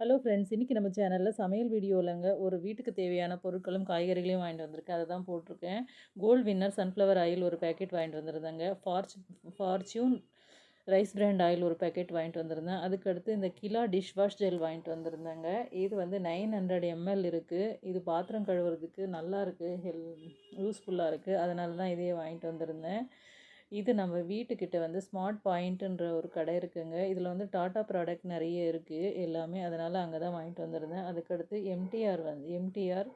Hello friends இன்றைக்கி நம்ம சேனலில் சமையல் வீடியோவிலங்க ஒரு வீட்டுக்கு தேவையான பொருட்களும் காய்கறிகளையும் வாங்கிட்டு வந்திருக்கேன். அதை தான் போட்டிருக்கேன். கோல்டு வின்னர் சன்ஃப்ளவர் ஆயில் ஒரு பேக்கெட் வாங்கிட்டு வந்திருந்தேங்க. Fortune Fortune rice brand oil ஒரு பேக்கெட் வாங்கிட்டு வந்திருந்தேன். அதுக்கடுத்து இந்த கிலா டிஷ் வாஷ் ஜெல் வாங்கிட்டு வந்திருந்தேங்க. இது வந்து நைன் ஹண்ட்ரட் எம்எல் இருக்குது இது பாத்திரம் கழுவுறதுக்கு நல்லா இருக்குது ஹெல் யூஸ்ஃபுல்லாக இருக்குது அதனால தான் இதையே வாங்கிட்டு வந்திருந்தேன். இது நம்ம வீட்டுக்கிட்ட வந்து ஸ்மார்ட் பாயிண்ட்டுன்ற ஒரு கடை இருக்குங்க. இதில் வந்து டாட்டா ப்ராடக்ட் நிறைய இருக்குது எல்லாமே. அதனால் அங்கே தான் வாங்கிட்டு வந்திருந்தேன். அதுக்கடுத்து எம்டிஆர் வந்து எம்டிஆர்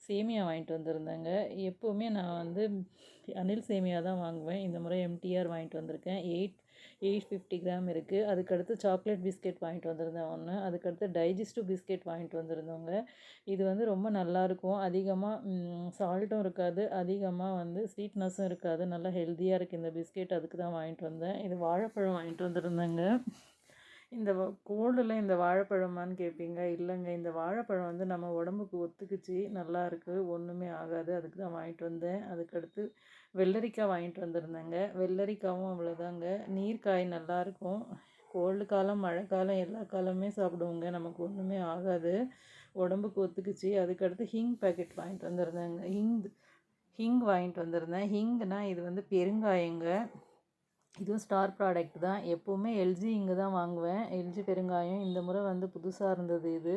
சேமியா வாங்கிட்டு வந்திருந்தேங்க. எப்போவுமே நான் வந்து அனில் சேமியா தான் வாங்குவேன். இந்த முறை எம்டிஆர் வாங்கிட்டு வந்திருக்கேன். எயிட் எயிட் ஃபிஃப்டி கிராம் இருக்குது அதுக்கடுத்து சாக்லேட் பிஸ்கெட் வாங்கிட்டு வந்திருந்தேன் ஒன்று அதுக்கடுத்து டைஜஸ்டிவ் பிஸ்கெட் வாங்கிட்டு வந்திருந்தோங்க. இது வந்து ரொம்ப நல்லாயிருக்கும் அதிகமாக சால்ட்டும் இருக்காது. அதிகமாக வந்து ஸ்வீட்னஸும் இருக்காது. நல்லா ஹெல்த்தியாக இருக்குது இந்த பிஸ்கெட். அதுக்கு தான் வாங்கிட்டு வந்தேன். இது வாழைப்பழம் வாங்கிட்டு வந்திருந்தேங்க. இந்த கோல்டில் இந்த வாழைப்பழமான்னு கேட்பீங்க இல்லைங்க. இந்த வாழைப்பழம் வந்து நம்ம உடம்புக்கு ஒத்துக்குச்சு. நல்லா இருக்குது ஒன்றுமே ஆகாது. அதுக்கு தான் வாங்கிட்டு வந்தேன். அதுக்கடுத்து வெள்ளரிக்காய் வாங்கிட்டு வந்திருந்தேங்க. வெள்ளரிக்காவும் அவ்வளோதாங்க நீர்க்காய் நல்லாயிருக்கும் கோல்டு காலம் மழை காலம் எல்லா காலமே சாப்பிடுவோங்க. நமக்கு ஒன்றுமே ஆகாது. உடம்புக்கு ஒத்துக்குச்சு. அதுக்கடுத்து ஹிங் பேக்கெட் வாங்கிட்டு வந்திருந்தேங்க. ஹிங் ஹிங் வாங்கிட்டு வந்திருந்தேன். ஹிங்னா இது வந்து பெருங்காயங்க. இதுவும் ஸ்டார் ப்ராடக்ட் தான். எப்போவுமே எல்ஜி இங்கே தான் வாங்குவேன். எல்ஜி பெருங்காயம் இந்த முறை வந்து புதுசாக இருந்தது இது.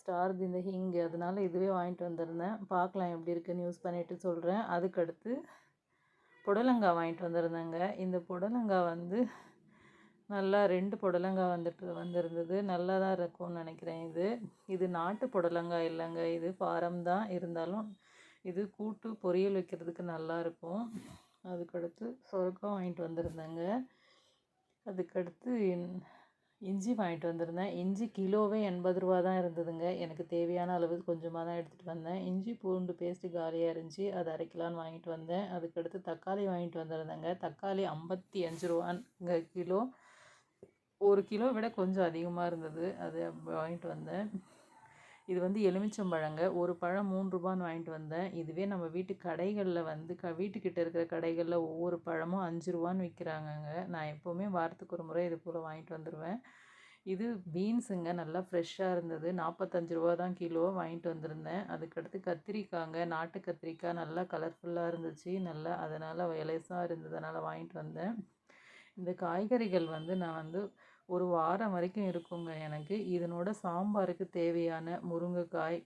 ஸ்டார் இந்த ஹிங் அதனால் இதுவே வாங்கிட்டு வந்திருந்தேன். பார்க்கலாம் எப்படி இருக்குன்னு யூஸ் பண்ணிவிட்டு சொல்கிறேன் அதுக்கடுத்து புடலங்காய் வாங்கிட்டு வந்திருந்தேங்க. இந்த புடலங்காய் வந்து நல்லா ரெண்டு புடலங்காய் வந்துட்டு வந்திருந்தது. நல்லா தான் இருக்கும்னு நினைக்கிறேன் இது. இது நாட்டு புடலங்காய் இல்லைங்க. இது ஃபாரம் தான். இருந்தாலும் இது கூட்டு பொரியல் வைக்கிறதுக்கு நல்லாயிருக்கும் அதுக்கடுத்து சொரக்காய் வாங்கிட்டு வந்திருந்தேங்க. அதுக்கடுத்து இஞ்சி வாங்கிட்டு வந்திருந்தேன். இஞ்சி கிலோவே எண்பது ரூபா தான் இருந்ததுங்க. எனக்கு தேவையான அளவு கொஞ்சமாக தான் எடுத்துகிட்டு வந்தேன். இஞ்சி பூண்டு பேஸ்ட்டு காலியாக இருந்துச்சு. அதை அரைக்கலான்னு வாங்கிட்டு வந்தேன். அதுக்கடுத்து தக்காளி வாங்கிட்டு வந்திருந்தேங்க. தக்காளி ஐம்பத்தி அஞ்சு ரூபாங்க கிலோ. ஒரு கிலோ விட கொஞ்சம் அதிகமாக இருந்தது. அது வாங்கிட்டு வந்தேன். இது வந்து எலுமிச்சம்பழங்க. ஒரு பழம் மூணு ரூபான்னு வாங்கிட்டு வந்தேன். இதுவே நம்ம வீட்டு கடைகளில் வந்து க வீட்டுக்கிட்ட இருக்கிற கடைகளில் ஒவ்வொரு பழமும் அஞ்சு ரூபான்னு விற்கிறாங்கங்க நான் எப்போவுமே வாரத்துக்கு ஒரு முறை இது போல் வாங்கிட்டு வந்துடுவேன் இது பீன்ஸுங்க. நல்லா ஃப்ரெஷ்ஷாக இருந்தது. நாற்பத்தஞ்சு ரூபா தான் கிலோ வாங்கிட்டு வந்திருந்தேன். அதுக்கடுத்து கத்திரிக்காங்க. நாட்டு கத்திரிக்காய் நல்லா கலர்ஃபுல்லாக இருந்துச்சு. நல்லா அதனால் இலைசாக இருந்ததுனால வாங்கிட்டு வந்தேன். இந்த காய்கறிகள் வந்து நான் வந்து ஒரு வாரம் வரைக்கும் இருக்குங்க எனக்கு. இதனோட சாம்பாருக்கு தேவையான முருங்கைக்காய்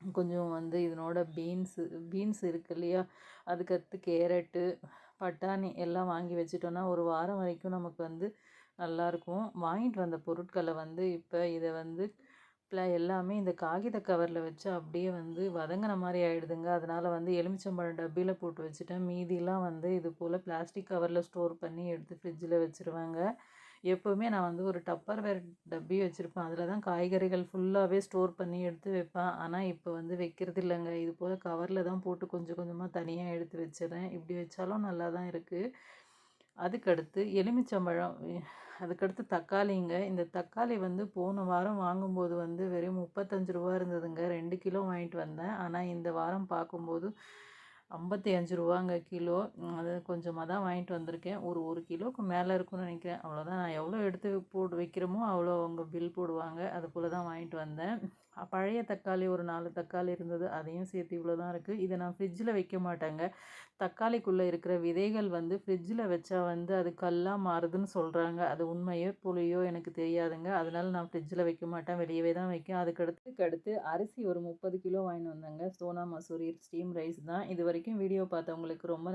கொஞ்சம் வந்து இதனோட பீன்ஸு பீன்ஸ் இருக்கு இல்லையா? அதுக்கடுத்து கேரட்டு பட்டாணி எல்லாம் வாங்கி வச்சிட்டோன்னா ஒரு வாரம் வரைக்கும் நமக்கு வந்து நல்லாயிருக்கும் வாங்கிட்டு வந்த பொருட்களை வந்து இப்போ இதை வந்து ப்ள எல்லாமே இந்த காகித கவரில் வச்சு அப்படியே வந்து வதங்கின மாதிரி ஆகிடுதுங்க அதனால் வந்து எலுமிச்சம்பழம் டப்பியில் போட்டு வச்சுட்டேன். மீதிலாம் வந்து இது போல் பிளாஸ்டிக் கவரில் ஸ்டோர் பண்ணி எடுத்து ஃப்ரிட்ஜில் வச்சுருவாங்க. எப்போவுமே நான் வந்து ஒரு டப்பர் வேர் டப்பி வச்சுருப்பேன். அதில் தான் காய்கறிகள் ஃபுல்லாகவே ஸ்டோர் பண்ணி எடுத்து வைப்பேன். ஆனால் இப்போ வந்து வைக்கிறது இல்லைங்க. இது போல் கவரில் தான் போட்டு கொஞ்சம் கொஞ்சமாக தனியாக எடுத்து வச்சிடறேன். இப்படி வச்சாலும் நல்லா தான் இருக்குது அதுக்கடுத்து எலுமிச்சம்பழம். அதுக்கடுத்து தக்காளிங்க. இந்த தக்காளி வந்து போன வாரம் வாங்கும்போது வந்து வெறும் முப்பத்தஞ்சு ரூபா இருந்ததுங்க. ரெண்டு கிலோ வாங்கிட்டு வந்தேன். ஆனால் இந்த வாரம் பார்க்கும்போது ஐம்பத்தி அஞ்சு ரூபாங்க கிலோ. அது கொஞ்சமாக தான் வாங்கிட்டு வந்திருக்கேன். ஒரு ஒரு கிலோவுக்கு மேலே இருக்கும்னு நினைக்கிறேன். அவ்வளோதான் நான் எவ்வளோ எடுத்து போட்டு வைக்கிறோமோ அவ்வளோ அவங்க பில் போடுவாங்க. அது போல் தான் வாங்கிட்டு வந்தேன். பழைய தக்காளி ஒரு நாலு தக்காளி இருந்தது. அதையும் சேர்த்து இவ்வளோ தான் இருக்குது இதை நான் ஃப்ரிட்ஜில் வைக்க மாட்டேங்க. தக்காளிக்குள்ளே இருக்கிற விதைகள் வந்து ஃப்ரிட்ஜில் வச்சா வந்து அது கல்லாக மாறுதுன்னு சொல்கிறாங்க அது உண்மையோ புளியோ எனக்கு தெரியாதுங்க. அதனால் நான் ஃப்ரிட்ஜில் வைக்க மாட்டேன். வெளியவே தான் வைக்கும் அதுக்கடுத்து அடுத்து அரிசி ஒரு முப்பது கிலோ வாங்கிட்டு வந்தேங்க. சோனா மசூரி ஸ்டீம் ரைஸ் தான். இது வரைக்கும் வீடியோ பார்த்தவங்களுக்கு ரொம்ப